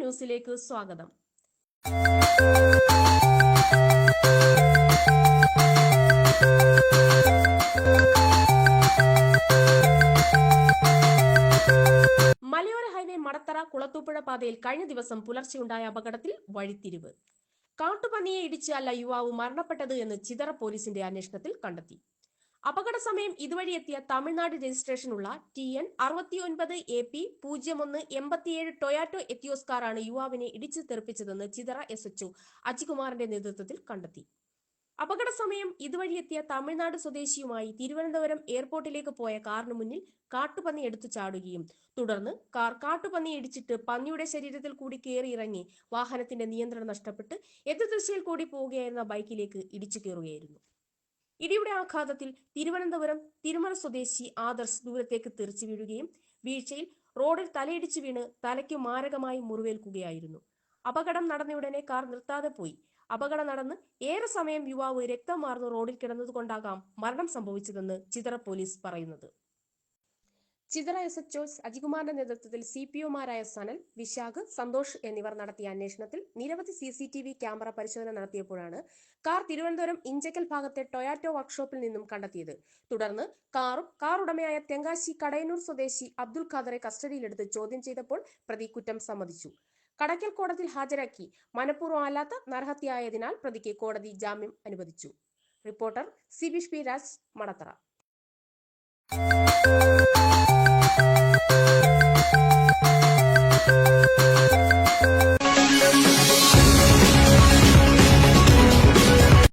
ന്യൂസിലേക്ക് സ്വാഗതം. മലയോര ഹൈവേ മടത്തറ കുളത്തൂപ്പുഴ പാതയിൽ കഴിഞ്ഞ ദിവസം പുലർച്ചെയുണ്ടായ അപകടത്തിൽ വഴിത്തിരിവ്. കാട്ടുപന്നിയെ ഇടിച്ചല്ല യുവാവ് മരണപ്പെട്ടത് എന്ന് ചിതറ പോലീസിന്റെ അന്വേഷണത്തിൽ കണ്ടെത്തി. അപകട സമയം ഇതുവഴി എത്തിയ തമിഴ്നാട് രജിസ്ട്രേഷനുള്ള ടി എൻ അറുപത്തിയൊൻപത് എ പി പൂജ്യം ഒന്ന് എൺപത്തിയേഴ് ടൊയാറ്റോ എത്തിയോസ് കാറാണ് യുവാവിനെ ഇടിച്ചു തെറിപ്പിച്ചതെന്ന് ചിതറ എസ് എച്ച് അജികുമാറിന്റെ നേതൃത്വത്തിൽ കണ്ടെത്തി. അപകട സമയം ഇതുവഴി എത്തിയ തമിഴ്നാട് സ്വദേശിയുമായി തിരുവനന്തപുരം എയർപോർട്ടിലേക്ക് പോയ കാറിന് മുന്നിൽ കാട്ടുപന്നി എടുത്തു ചാടുകയും തുടർന്ന് കാർ കാട്ടുപന്നി ഇടിച്ചിട്ട് പന്നിയുടെ ശരീരത്തിൽ കൂടി കയറി ഇറങ്ങി വാഹനത്തിന്റെ നിയന്ത്രണം നഷ്ടപ്പെട്ട് എതിർദിശയിൽ കൂടി പോവുകയായിരുന്ന ബൈക്കിലേക്ക് ഇടിച്ചു കയറുകയായിരുന്നു. ഇടിയുടെ ആഘാതത്തിൽ തിരുവനന്തപുരം തിരുമല സ്വദേശി ആദർശ് ദൂരത്തേക്ക് തെറിച്ചു വീഴുകയും വീഴ്ചയിൽ റോഡിൽ തലയിടിച്ചു വീണ് തലയ്ക്ക് മാരകമായി മുറിവേൽക്കുകയായിരുന്നു. അപകടം നടന്നയുടനെ കാർ നിർത്താതെ പോയി. അപകടം നടന്ന് ഏറെ സമയം യുവാവ് രക്തം മാർന്ന് റോഡിൽ കിടന്നതുകൊണ്ടാകാം മരണം സംഭവിച്ചതെന്ന് ചിതറ പോലീസ് പറയുന്നത്. ചിതറ എസ് എച്ച് ജോസ് അജികുമാറിന്റെ നേതൃത്വത്തിൽ സി പി ഒമാരായ സനൽ വിശാഖ് സന്തോഷ് എന്നിവർ നടത്തിയ അന്വേഷണത്തിൽ നിരവധി C C T V camera പരിശോധന നടത്തിയപ്പോഴാണ് കാർ തിരുവനന്തപുരം ഇഞ്ചക്കൽ ഭാഗത്തെ ടൊയാറ്റോ വർക്ക്ഷോപ്പിൽ നിന്നും കണ്ടെത്തിയത്. തുടർന്ന് കാറും കാർ ഉടമയായ തെങ്കാശി കടയന്നൂർ സ്വദേശി അബ്ദുൽ ഖാദറെ കസ്റ്റഡിയിലെടുത്ത് ചോദ്യം ചെയ്തപ്പോൾ പ്രതി കുറ്റം സമ്മതിച്ചു. കടക്കൽ കോടതിയിൽ ഹാജരാക്കി മനഃപൂർവം അല്ലാത്ത നരഹത്യയായതിനാൽ പ്രതിക്ക് കോടതി ജാമ്യം അനുവദിച്ചു. Reporter Sibish P Raj Madathara.